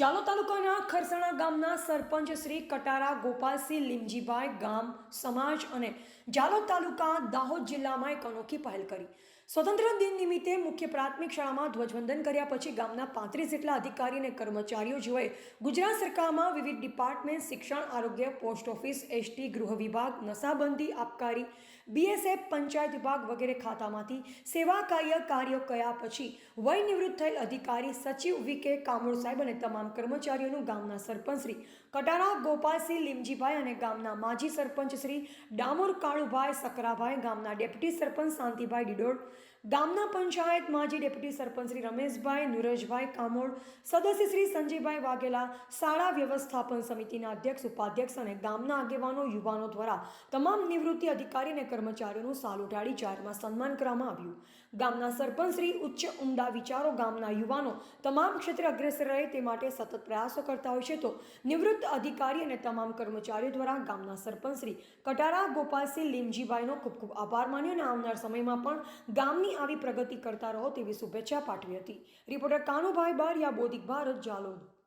જાલો તાલુકાના ખરસાણા ગામના સરપંચ શ્રી કટારા ગોપાલસિંહ લીમજીભાઈ ગામ, સમાજ અને જાલો તાલુકા દાહોદ જિલ્લામાં એક અનોખી પહેલ કરી. સ્વતંત્ર દિન નિમિત્તે પ્રાથમિક શાળામાં ધ્વજવંદન કર્યા પછી ગામના પાંત્રીસ જેટલા અધિકારી અને કર્મચારીઓ જેઓએ ગુજરાત સરકારમાં વિવિધ ડિપાર્ટમેન્ટ, શિક્ષણ, આરોગ્ય, પોસ્ટ ઓફિસ, એસટી, ગૃહ વિભાગ, નશાબંધી આબકારી બીએસએફ, પંચાયત વિભાગ વગેરે ખાતામાંથી સેવાકાર્ય કાર્યો કર્યા પછી વય નિવૃત્ત થયેલ અધિકારી સચિવ વી કે કામોડ સાહેબ અને તમામ કર્મચારીઓનું ગામના સરપંચ શ્રી કટારા ગોપાલસિંહ લીમજીભાઈ અને ગામના માજી સરપંચ શ્રી ડામોર કાળુભાઈ સકરાભાઈ, ગામના ડેપ્યુટી સરપંચ શાંતિભાઈ ડિડોળ ગામના પંચાયત માજી ડેપ્યુટી સરપંચ શ્રી રમેશભાઈ, નુરજભાઈ કામોડ સદસ્ય શ્રી સંજયભાઈ વાઘેલા, શાળા વ્યવસ્થાપન સમિતિના અધ્યક્ષ, ઉપાધ્યક્ષ અને ગામના આગેવાનો, યુવાનો દ્વારા તમામ નિવૃત્તિ અધિકારી અને કર્મચારીઓનું સાલ ઉઠાડી જાહેરમાં સન્માન કરવામાં આવ્યું. ગામના સરપંચ શ્રી ઉચ્ચ ઉમદા વિચારો, ગામના યુવાનો તમામ ક્ષેત્રે અગ્રેસર રહે તે માટે સતત પ્રયાસો કરતા હોય છે તો નિવૃત્ત અધિકારી અને તમામ કર્મચારીઓ દ્વારા ગામના સરપંચ શ્રી કટારા ગોપાલસિંહ લીમજીભાઈનો ખૂબ ખૂબ આભાર માન્યો અને આવનાર સમયમાં પણ ગામની આવી પ્રગતિ કરતા રહો તેવી શુભેચ્છા પાઠવી હતી. રિપોર્ટર કાનુભાઈ બારિયા બોધિક ભારત જાલોદ.